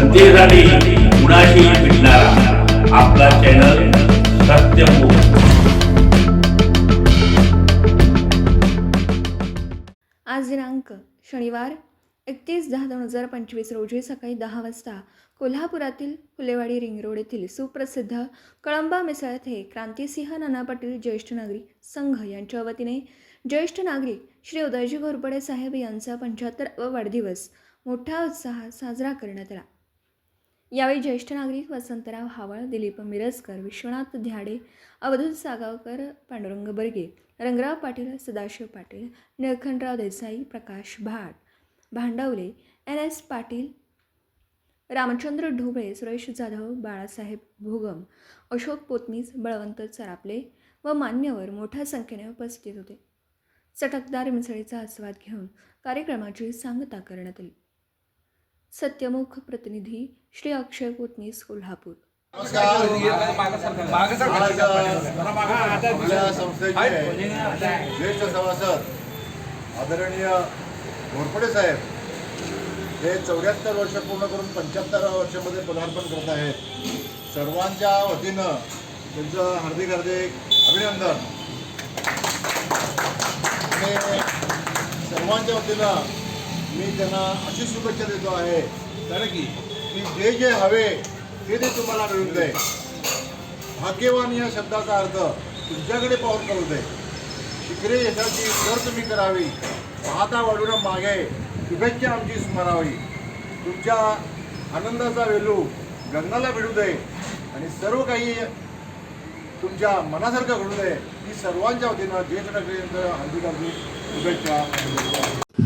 जनतेसाठी कुणाशी भेटणारा? आपला चॅनल सत्यमुख आज दिनांक शनिवार एकतीस दहा दोन हजार पंचवीस रोजी सकाळी दहा वाजता कोल्हापुरातील फुलेवाडी रिंग रोड येथील सुप्रसिद्ध कळंबा मिसळ येथे क्रांतिसिंह नाना पाटील ज्येष्ठ नागरिक संघ यांच्या वतीने ज्येष्ठ नागरिक श्री उदयजी घोरपडे साहेब यांचा पंच्याहत्तरावा वाढदिवस मोठ्या उत्साहात साजरा करण्यात आला. यावेळी ज्येष्ठ नागरिक वसंतराव हावळ दिलीप मिरजकर विश्वनाथ ध्याडे अवधूत सागावकर पांडुरंग बर्गे रंगराव पाटील सदाशिव पाटील निळखंडराव देसाई प्रकाश भाट भांडवले एन एस पाटील रामचंद्र ढोबळे सुरेश जाधव बाळासाहेब भोगम अशोक पोतनीस बळवंत चरापले व मान्यवर मोठ्या संख्येने उपस्थित होते. चटकदार मिसळीचा आस्वाद घेऊन कार्यक्रमाची सांगता करण्यात आली. सत्यमुख प्रतिनिधी श्री अक्षय पोतनीस कोल्हापूर. ज्येष्ठ सभासद आदरणीय घोरपडे साहेब हे चौऱ्याहत्तर वर्ष पूर्ण करून पंच्याहत्तर वर्षामध्ये पदार्पण करत आहेत. सर्वांच्या वतीनं त्यांचं हार्दिक हार्दिक अभिनंदन. आणि सर्वांच्या वतीनं मी त्यांना अशी शुभेच्छा देतो आहे. कारण की की जे जे हवे ते ते तुम्हाला मिळून दे. भाग्यवान या शब्दाचा अर्थ तुमच्याकडे पाऊल करू दे. शिकरे यशाची कर तुम्ही करावी. पाहता वाढून मागे शुभेच्छा आमची स्मरावी. तुमच्या आनंदाचा वेलू गंगाला भिडू दे आणि सर्व काही तुमच्या मनासारखं घडू दे. ही सर्वांच्या वतीनं ज्येष्ठ यांचं हार्दिक हार्दिक शुभेच्छा